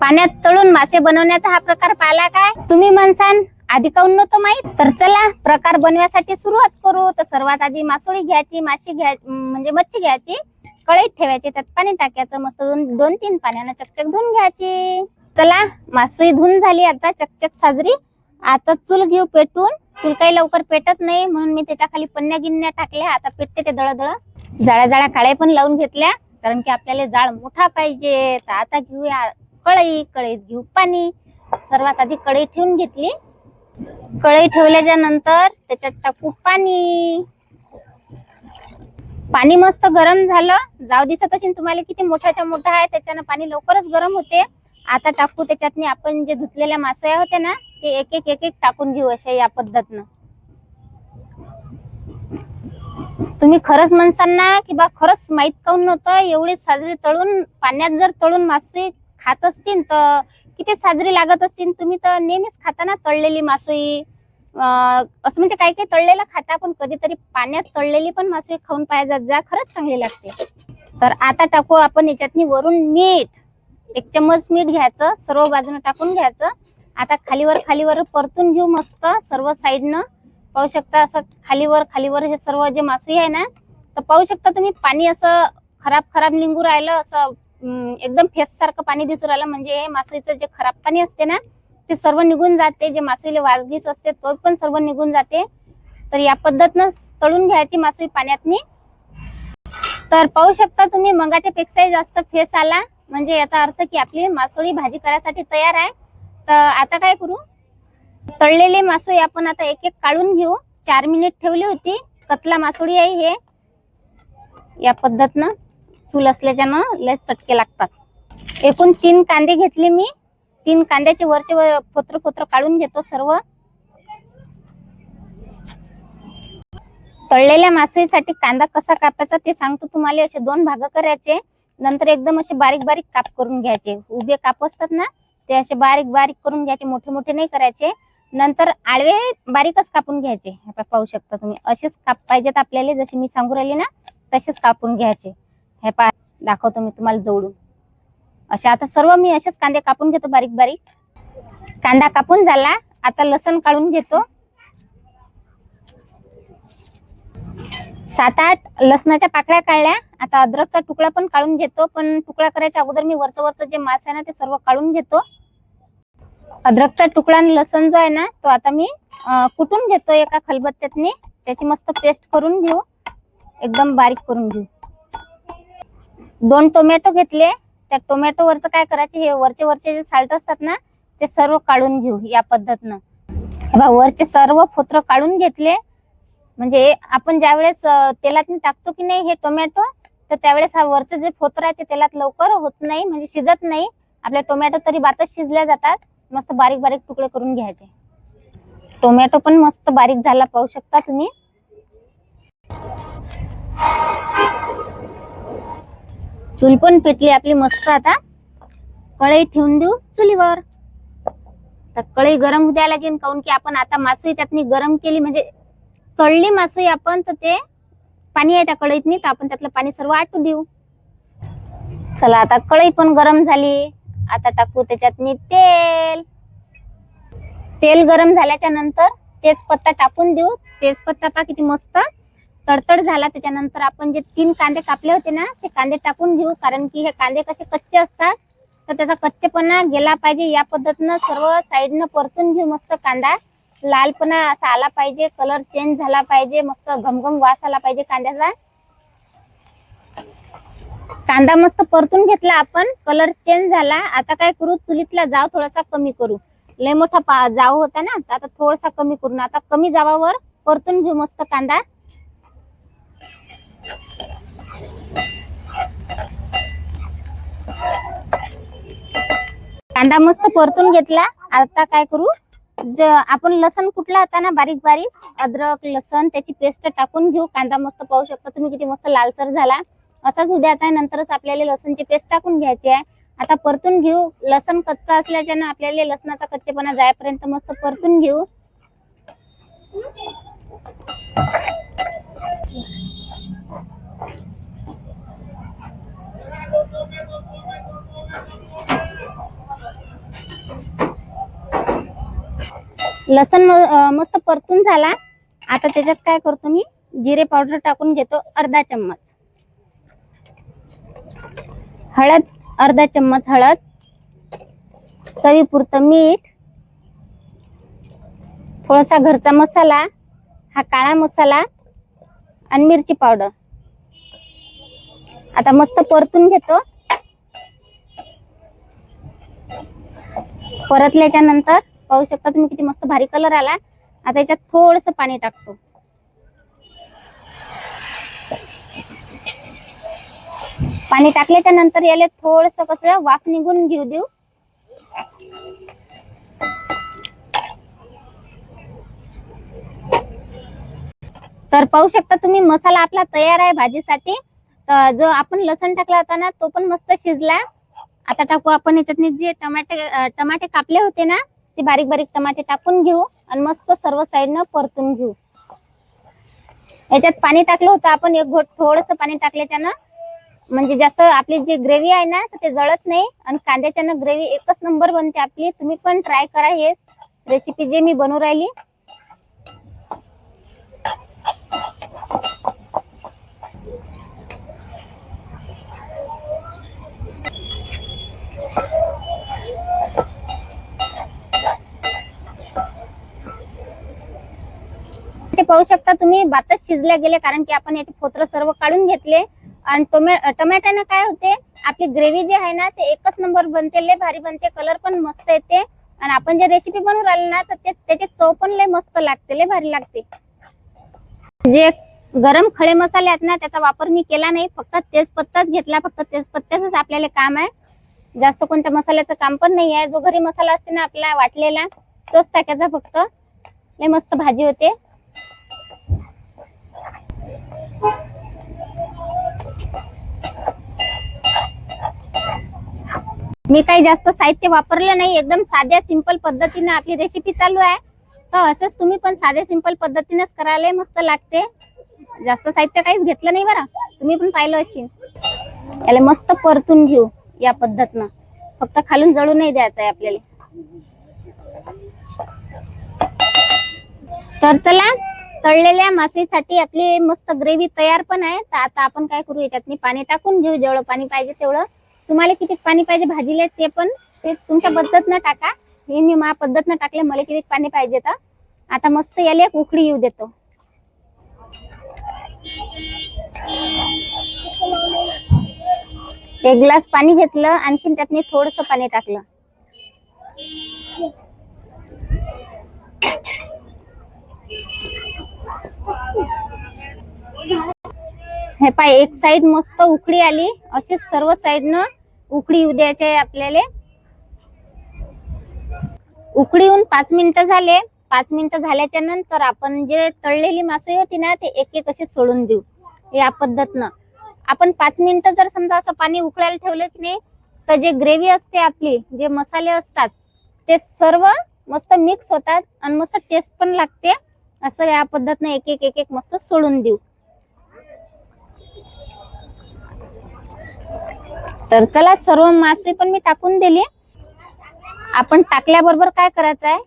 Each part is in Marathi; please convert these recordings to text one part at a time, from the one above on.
पाण्यात तळून मासे बनवण्याचा हा प्रकार पाहिला काय? तुम्ही म्हणसान आधी काऊन नव्हतं माहीत? तर चला प्रकार बनवण्यासाठी सुरुवात करू. तर सर्वात आधी मासोळी घ्यायची माशी घ्या म्हणजे मच्छी घ्यायची. कळईत ठेवायची त्यात पाणी टाकायचं मस्त दोन दोन तीन पाण्यानं चकचक धुवून घ्यायची. चला मासोळी धुवून झाली आता चकचक साजरी. आता चूल घेऊ पेटून. चूल काही लवकर पेटत नाही म्हणून मी त्याच्याखाली पन्न्या गिन्या टाकल्या. आता पेटते ते दळदळ. जाळ्या जाळ्या काळे पण लावून घेतल्या कारण की आपल्याला जाळ मोठा पाहिजे. तर आता घेऊया. कढई कढईत घेऊ पाणी. सर्वात आधी कढई ठेवून घेतली. कढई ठेवल्याच्या नंतर त्याच्यात टाकू पाणी. पाणी मस्त गरम झालं. जाऊ दिसत असेल तुम्हाला किती मोठ्याच्या मोठा आहे त्याच्यानं पाणी लवकरच गरम होते. आता टाकू त्याच्यातनी आपण जे धुतलेल्या मासोया होत्या ना ते एक एक एक एक टाकून घेऊ अशा या पद्धतनं. तुम्ही खरंच म्हणसान ना की बा खरंच माहीत काऊन नव्हतं? एवढी साजरी तळून पाण्यात जर तळून मासे खात असतील तर किती साजरी लागत असतील तुम्ही तर नेहमीच खाता ना तळलेली मासोळी असं म्हणजे काही काही तळलेलं खाता पण कधीतरी पाण्यात तळलेली पण मासोळी खाऊन पाहिजे जा खरंच चांगली लागते. तर आता टाकू आपण याच्यातनी वरून मीठ. एक चम्मच मीठ घ्यायचं सर्व बाजूने टाकून घ्यायचं. आता खालीवर खालीवर परतून घेऊ मस्त सर्व साईडनं. पाहू शकता असं खालीवर खालीवर हे सर्व जे मासळी आहे ना तर पाहू शकता तुम्ही पाणी असं खराब खराब निघू राहिलं असं एकदम फेस सारखं पाणी दिसून राहिलं. म्हणजे हे जे खराब पाणी असते ना ते सर्व निघून जाते. जे मासळीला वाजगीच असते तो पण सर्व निघून जाते. तर या पद्धतीनं तळून घ्यायची मासळी पाण्यातनी. तर पाहू शकता तुम्ही मंगाच्या पेक्षाही जास्त फेस आला. म्हणजे याचा अर्थ की आपली मासोळी भाजी करायसाठी तयार आहे. तर आता काय करू? तळलेली मासोळी आपण आता एक एक काढून घेऊ. चार मिनिट ठेवली होती. कतला मासोळी आहे हे. या पद्धतनं. चूल असल्याच्यानं लय चटके लागतात. एकूण तीन कांदे घेतले मी. तीन कांद्याचे वरचे वर पोत्र पोत्र काढून घेतो सर्व. तळलेल्या मासळीसाठी कांदा कसा कापायचा ते सांगतो तुम्हाला. असे दोन भाग करायचे. नंतर एकदम असे बारीक बारीक काप करून घ्यायचे. उभे काप असतात ना ते असे बारीक बारीक करून घ्यायचे. मोठे मोठे नाही करायचे. नंतर आळवे बारीकच कापून घ्यायचे. पाहू शकता तुम्ही. असेच काप पाहिजेत आपल्याला. जसे मी सांगू राहिले ना तसेच कापून घ्यायचे. हे पा दाखवतो मी तुम्हाला जवळून. असे आता सर्व मी असेच कांदे कापून घेतो बारीक बारीक. कांदा कापून झाला आता लसण काढून घेतो. सात आठ लसणाच्या पाकळ्या काढल्या आता अद्रकचा तुकडा पण काढून घेतो पण तुकडा करायच्या अगोदर मी वरचं वरचं जे मांस आहे ना ते सर्व काढून घेतो. अद्रकचा तुकडा आणि लसण जो आहे ना तो आता मी कुटून घेतो एका खलबत्त्यातनी. त्याची मस्त पेस्ट करून घेऊ. एकदम बारीक करून घेऊ. दोन टोमॅटो घेतले त्या टोमॅटोवरचं काय करायचे हे वरचे वरचे जे साल्ट असतात ना ते सर्व काढून घेऊ या पद्धतीनं. बा वरचे सर्व फोत्र काढून घेतले. म्हणजे आपण ज्यावेळेस वेळेस तेलात टाकतो की नाही हे टोमॅटो तर त्यावेळेस हा वरचं जे फोत्र आहे ते तेलात लवकर होत नाही म्हणजे शिजत नाही. आपले टोमॅटो तरी बातच शिजल्या जातात. मस्त बारीक बारीक तुकडे करून घ्यायचे. टोमॅटो पण मस्त बारीक झाला पाहू शकता तुम्ही. चूल पण पेटली आपली मस्त आता. कढई ठेवून देऊ चुलीवर. तर कढई गरम होऊ द्यायला लागेल काऊन की आपण आता मासोई त्यातनी गरम केली म्हणजे तळली मासोई आपण तर ते पाणी आहे त्या कढईतनी तर आपण त्यातलं पाणी सर्व आटू देऊ. चला आता कढई पण गरम झाली. आता टाकू त्याच्यातनी तेल. तेल गरम झाल्याच्यानंतर तेजपत्ता टाकून देऊ. तेजपत्ता पा किती मस्त. तडतड झाला. त्याच्यानंतर आपण जे तीन कांदे कापले होते ना ते कांदे टाकून घेऊ. कारण की हे कांदे कसे कच्चे असतात तर त्याचा कच्चेपणा गेला पाहिजे. या पद्धतीनं सर्व साईडनं परतून घेऊ मस्त कांदा. लालपणा असा आला पाहिजे कलर चेंज झाला पाहिजे मस्त घमघम वास आला पाहिजे कांद्याचा. कांदा मस्त परतून घेतला आपण कलर चेंज झाला. आता काय करू चुलीतला जाव थोडासा कमी करू. लय मोठा पा जाव होता ना आता थोडासा कमी करू. ना आता कमी जावावर परतून घेऊ मस्त कांदा. कांदा मस्त परतून घेतला. आता काय करू? आपण लसण कुठला होता ना बारीक बारीक अद्रक लसण त्याची पेस्ट टाकून घेऊ. कांदा मस्त पाहू शकता तुम्ही किती मस्त लालसर झाला. असाच उद्या नंतरच आपल्याला लसणची पेस्ट टाकून घ्यायची आहे. आता परतून घेऊ. लसण कच्चा असल्याच्यानं आपल्याला लसणाचा कच्चेपणा जायपर्यंत मस्त परतून घेऊ. लसन मस्त परतून झाला. आता त्याच्यात काय करतो मी? जिरे पावडर टाकून घेतो अर्धा चम्मच. हळद अर्धा चम्मच हळद. चवीपुरतं मीठ. थोडासा घरचा मसाला हा काळा मसाला आणि मिरची पावडर. आता मस्त परतून घेतो. परतल्याच्या नंतर पाहू शकता तुम्ही किती मस्त भारी कलर आला. आता याच्यात थोडस पाणी टाकतो. पाणी टाकल्याच्या नंतर याला थोडस कसं वाफ निघून घेऊ देऊ. तर पाहू शकता तुम्ही मसाला आपला तयार आहे भाजीसाठी. तर जो आपण लसण टाकला होता ना तो पण मस्त शिजला. आता टाकू आपण याच्यात जे टमाटे टमाटे कापले होते ना ते बारीक बारीक टमाटे टाकून घेऊ आणि मस्त सर्व साईडनं परतून घेऊ. याच्यात पाणी टाकलं होतं आपण एक घोट थोडस पाणी टाकल्याच्यानं म्हणजे जास्त आपली जी ग्रेव्ही आहे ना तर ते जळत नाही आणि कांद्याच्यानं ग्रेव्ही एकच नंबर बनते आपली. तुम्ही पण ट्राय करा हे रेसिपी जे मी बनवू राहिली. ते पाहू शकता तुम्ही भातच शिजल्या गेले कारण की आपण याचे फोत्र सर्व काढून घेतले. आणि टोमॅ टोमॅटोने काय होते आपली ग्रेव्ही जी आहे ना ते एकच नंबर बनते लय भारी बनते कलर पण मस्त येते. आणि आपण जे रेसिपी बनवून राहिले ना तर ते त्याचे चव पण लय मस्त लागते लय भारी लागते. जे गरम खडे मसाले आहेत ना त्याचा वापर मी केला नाही फक्त तेजपत्ताच घेतला फक्त तेजपत्त्याच आपल्याला काम आहे. जास्त कोणत्या मसाल्याचं काम पण नाही आहे जो घरी मसाला असते ना आपला वाटलेला तोच टाकायचा फक्त. लय मस्त भाजी होते. मी काही जास्त साहित्य वापरलं नाही. एकदम साध्या सिंपल पद्धतीने आपली रेसिपी चालू आहे. तर असंच तुम्ही पण साध्या सिंपल पद्धतीनेच करायला मस्त लागते. जास्त साहित्य काहीच घेतलं नाही बरं. तुम्ही पण पाहिलं असेल. याला मस्त परतून घेऊ या पद्धतनं. फक्त खालून जळू नाही द्यायचं आहे आपल्याला. तर चला तळलेल्या मासळीसाठी आपली मस्त ग्रेव्ही तयार पण आहे. तर आता आपण काय करू याच्यात पाणी टाकून घेऊ. जेवढं पाणी पाहिजे तेवढं. तुम्हाला किती पाणी पाहिजे भाजीला ते पण ते तुमच्या पद्धतनं टाका. हे मी मा पद्धतनं टाकले मला किती पाणी पाहिजे तर. आता मस्त याला एक उकळी येऊ देतो. एक ग्लास पाणी घेतलं आणखीन त्यात मी थोडस पाणी टाकलं. हे पाय एक साइड मस्त उकळी आली. असे सर्व साईडनं उकळी येऊ द्यायची आहे आपल्याला. उकळी येऊन पाच मिनिटं झाले. पाच मिनिटं झाल्याच्यानंतर आपण जे तळलेली मासळी होती ना ते एक एक असे सोडून देऊ. या पद्धतनं. आपण पाच मिनिटं जर समजा असं पाणी उकळायला ठेवलं की नाही तर जे ग्रेव्ही असते आपली जे मसाले असतात ते सर्व मस्त मिक्स होतात आणि मस्त टेस्ट पण लागते. असं या पद्धतीने एक एक एक एक मस्त सोडून देऊ. तर चला सर्व मासळी पण मी टाकून दिली. आपण टाकल्याबरोबर काय करायचं आहे?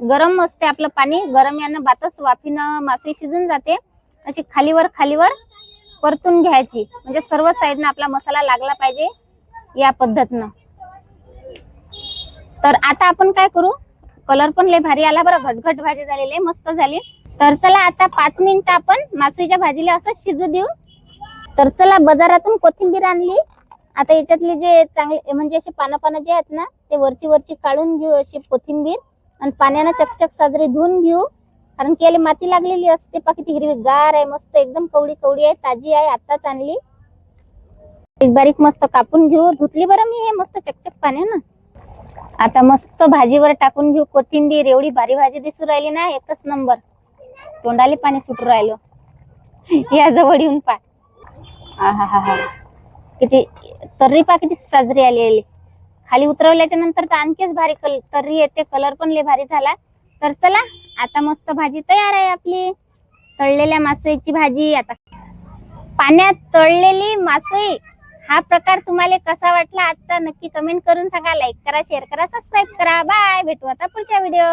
गरम असते आपलं पाणी गरम यानं बातच वाफीनं मासळी शिजून जाते. अशी खालीवर खालीवर परतून घ्यायची. म्हणजे सर्व साईडनं आपला मसाला लागला पाहिजे या पद्धतीनं. तर आता आपण काय करू? कलर पण लय भारी आला बरं. घटघट भाजी झालेली मस्त झाली. तर चला आता पाच मिनिटं आपण मासळीच्या भाजीला असंच शिजू देऊ. तर चला बाजारातून कोथिंबीर आणली. आता याच्यातले जे चांगले म्हणजे असे पानं पानं जे आहेत ना ते वरची वरची काढून घेऊ अशी कोथिंबीर आणि पाण्यानं चकचक साजरी धुवून घेऊ. कारण की याला माती लागलेली असते पा किती हिरवी गार आहे मस्त एकदम कवडी कवडी आहे ताजी आहे आताच आणली. एक बारीक मस्त कापून घेऊ. धुतली बरं मी हे मस्त चकचक पाण्यानं. आता मस्त भाजीवर टाकून घेऊ कोथिंबीर. एवढी भारी भाजी दिसू राहिली ना एकच नंबर. तोंडाले पाणी सुटू राहिलं. या जवळ येऊन पा. हा हा हा किती तर्री पा किती साजरी आली आली. खाली उतरवल्याच्या नंतर तर आणखीच भारी कल तर्री येते कलर पण लय भारी झाला. तर चला आता मस्त भाजी तयार आहे आपली. तळलेल्या मासळीची भाजी आता. पाण्यात तळलेली मासळी हा प्रकार तुम्हाला कसा वाटला आजचा नक्की कमेंट करून सांगा लाईक करा शेअर करा सबस्क्राईब करा. बाय भेटू आता पुढच्या व्हिडिओ